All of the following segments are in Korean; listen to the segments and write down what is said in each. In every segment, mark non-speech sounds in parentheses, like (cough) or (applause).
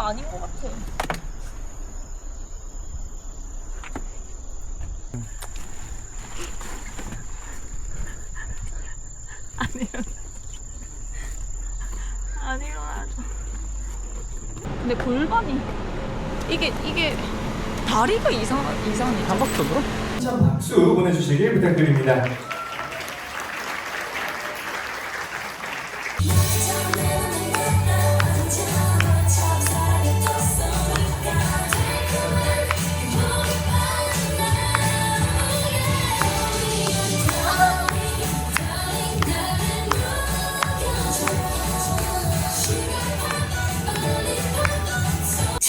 아닌 것 같아. 안 일어나죠. 근데 골반이 이게 이게 다리가 이상 이상해. 감각적으로? 참 박수 보내주시길 부탁드립니다.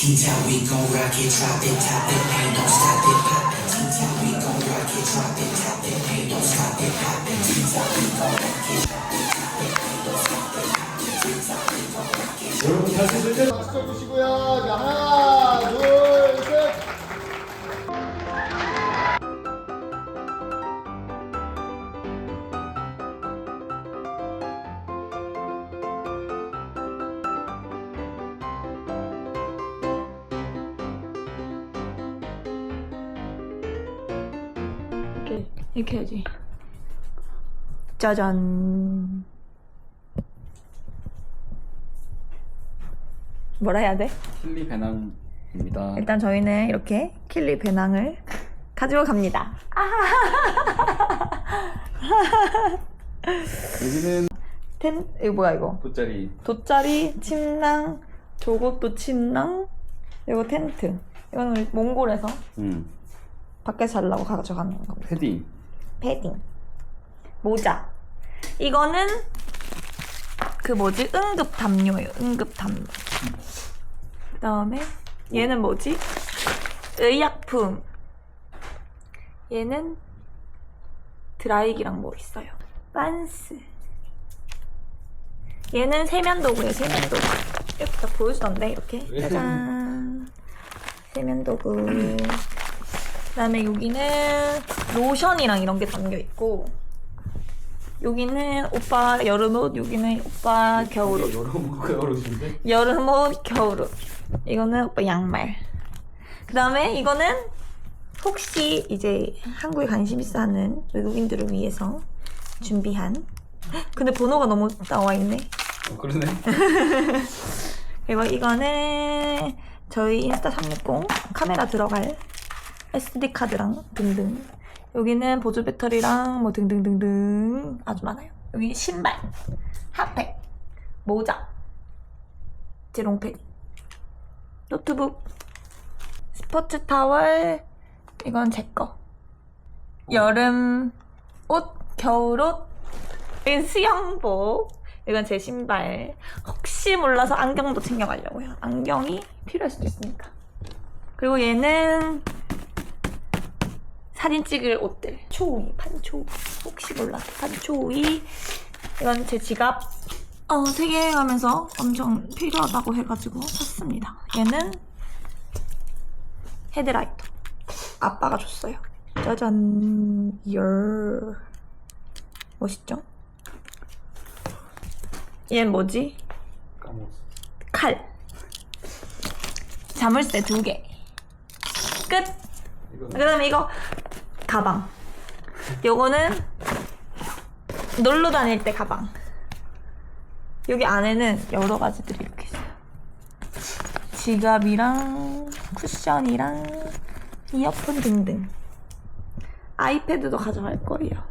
T-Top, we gon' rock it, drop it, top it, ain't no stop it, pop it. T-Top, we gon' rock it, drop it, top it, ain't no stop it, pop it. T-Top, we gon' rock it, drop it, top it, ain't no stop it, pop it. T-Top, we gon' rock it. 여러분 잘 쓰실 때 박수 쳐주시고요. 자, 하나, 이렇게 해야지. 짜잔. 뭐라 해야 돼? 킬리 배낭입니다. 일단 저희는 이렇게 킬리 배낭을 가지고 갑니다. (laughs) 여기는 텐 이거 뭐야 이거? 돗자리 돗자리, 침낭, 저것도 침낭, 이거 텐트. 이거는 몽골에서 음, 밖에서 살라고 가져가는 겁니다. 패딩 패딩, 모자. 이거는 그 뭐지? 응급 담요예요. 응급 담요. 그 다음에 얘는 뭐지? 의약품. 얘는 드라이기랑 뭐 있어요. 빤스. 얘는 세면도구예요. 세면도구. 이렇게 딱 보여주던데 이렇게. 짜잔. 세면도구. 그다음에 여기는 로션이랑 이런 게 담겨 있고 여기는 오빠 여름옷, 여기는 오빠 겨울옷. 그거 어려우신데? 여름옷, 겨울옷. 이거는 오빠 양말. 그 다음에 이거는 혹시 이제 한국에 관심 있어 하는 외국인들을 위해서 준비한. 근데 번호가 너무 나와 있네. 어, 그러네. (laughs) 그리고 이거는 저희 인스타 360 카메라 들어갈 SD 카드랑 등등. 여기는 보조 배터리랑 뭐 등등등등 아주 많아요. 여기 신발, 핫팩, 모자, 지롱팩, 노트북, 스포츠 타월. 이건 제 거. 여름 옷, 겨울옷, 이건 수영복. 이건 제 신발. 혹시 몰라서 안경도 챙겨가려고요. 안경이 필요할 수도 있으니까. 그리고 얘는 사진 찍을 옷들. 초이, 판초. 혹시 몰라서 판초이. 이건 제 지갑. 어, 세계 가면서 엄청 필요하다고 해가지고 샀습니다. 얘는 헤드라이터. 아빠가 줬어요. 짜잔. 열. 멋있죠? 얘는 뭐지? 까먹었어. 칼. 자물쇠 두 개. 끝. 그다음에 이거 가방. 요거는 놀러 다닐 때 가방. 여기 안에는 여러 가지들이 이렇게 있어요. 지갑이랑 쿠션이랑 이어폰 등등. 아이패드도 가져갈 거예요.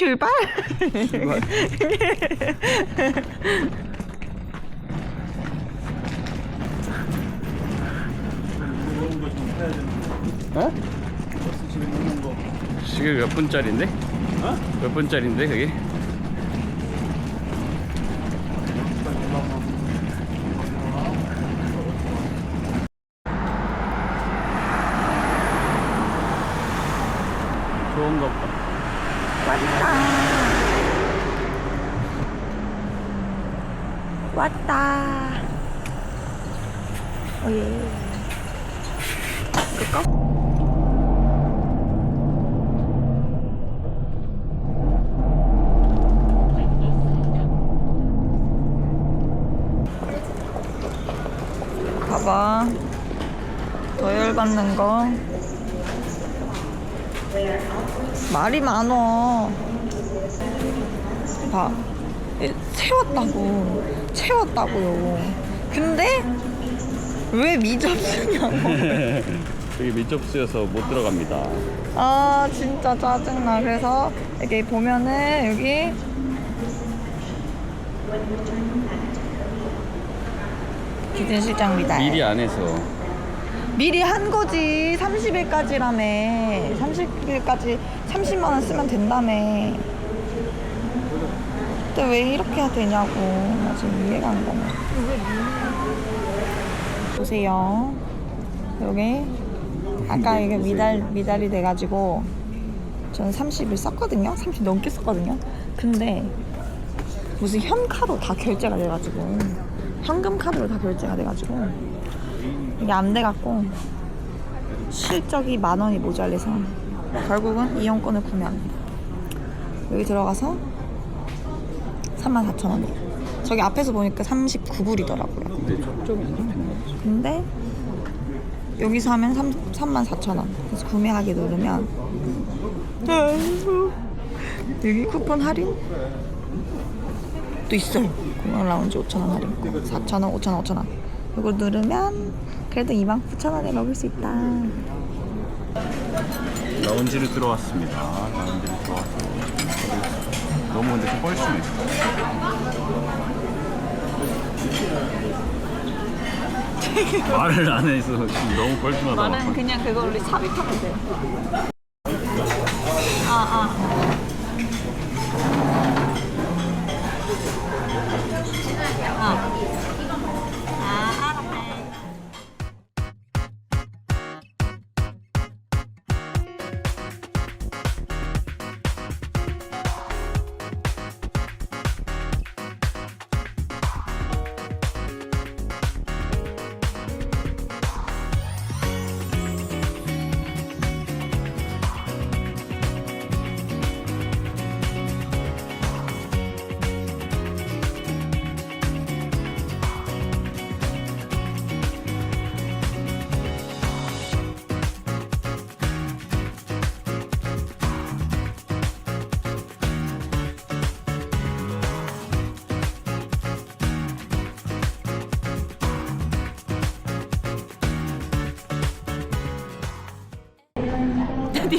출발! 출발. 어? 지금 몇 분짜리인데? 어? 몇 분짜리인데 그게? 왔다. 오예. 이거 봐봐. 노열받는 거. 말이 많어. 봐. 이- 채웠다고. 채웠다고요. 근데 왜 미접수냐고. (laughs) 여기 밀접수여서 못 들어갑니다. 아 진짜 짜증나. 그래서 여기 보면은 여기 기준 실장 미달. 미리 안 해서 미리 한 거지 30일까지라며 30일까지 30만 원 쓰면 된다며 근데 왜 이렇게 해야 되냐고 나 지금 이해가 안 가네. 보세요. 여기 아까 이게 미달, 미달이 돼가지고 저는 30일 썼거든요. 30 넘게 썼거든요. 근데 무슨 현카로 다 결제가 돼가지고 현금 카드로 다 결제가 돼가지고 이게 안 돼갖고 실적이 만 원이 모자라서 결국은 이용권을 구매합니다. 여기 들어가서 34,000원이에요. 저기 앞에서 보니까 39불이더라고요. 근데 여기서 하면 3, 34,000원. 그래서 구매하기 누르면 여기 쿠폰 할인 또 있어요. 공항 라운지 5,000원 할인. 4,000원, 5,000원, 5,000원. 이거 누르면 그래도 29,000원에 먹을 수 있다. 라운지를 들어왔습니다. 라운지를 들어와서 너무 근데 좀 뻘쭘해. 말을 안 해서 지금 너무 뻘쭘하다. 말은 그냥 그걸로 삽입하면. 아, 아. 아.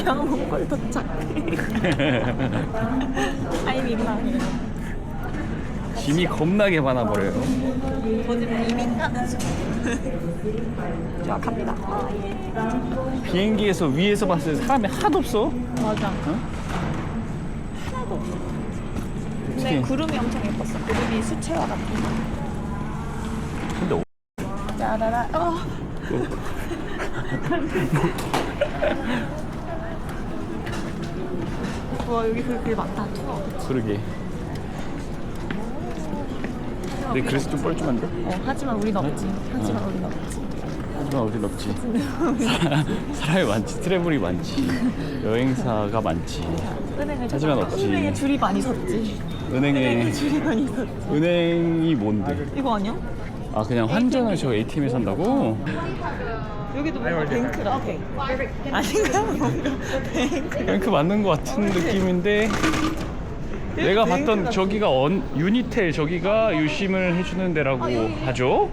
드디어 몽골 도착. 아이 민망해. 짐이 겁나게 많아버려요. 거짓말 이민 가는 중. 정확합니다. 비행기에서 위에서 봤을 때 사람이 하나도 없어. 맞아. 하나도 없어. 근데 어떡해. 구름이 엄청 예뻤어. 구름이 수채화 같은. 근데 짜라라. 어. (laughs) (laughs) 와 여기 그게 많다. 투어. 그러게. 근데 그래서 좀 뻘쭘한데? 어, 하지만 우린 없지. 하지만 우린 없지. 하지만 어디 없지. 사람- (laughs) 사람이 많지, 트래블이 많지, 여행사가 많지. 은행을 하지만 찾아가. 없지. 은행에 줄이 많이 섰지. 은행에 줄이 많이 섰지. 은행이 뭔데? 이거 아니야? 아 그냥 환전을 저 ATM에 산다고? 여기도 뭔가 뱅크라. 아닌가? (laughs) 뭔가 뱅크. 뱅크 맞는 것 같은 느낌인데 내가 봤던 저기가 언, 유니텔 저기가 유심을 해주는 데라고 하죠?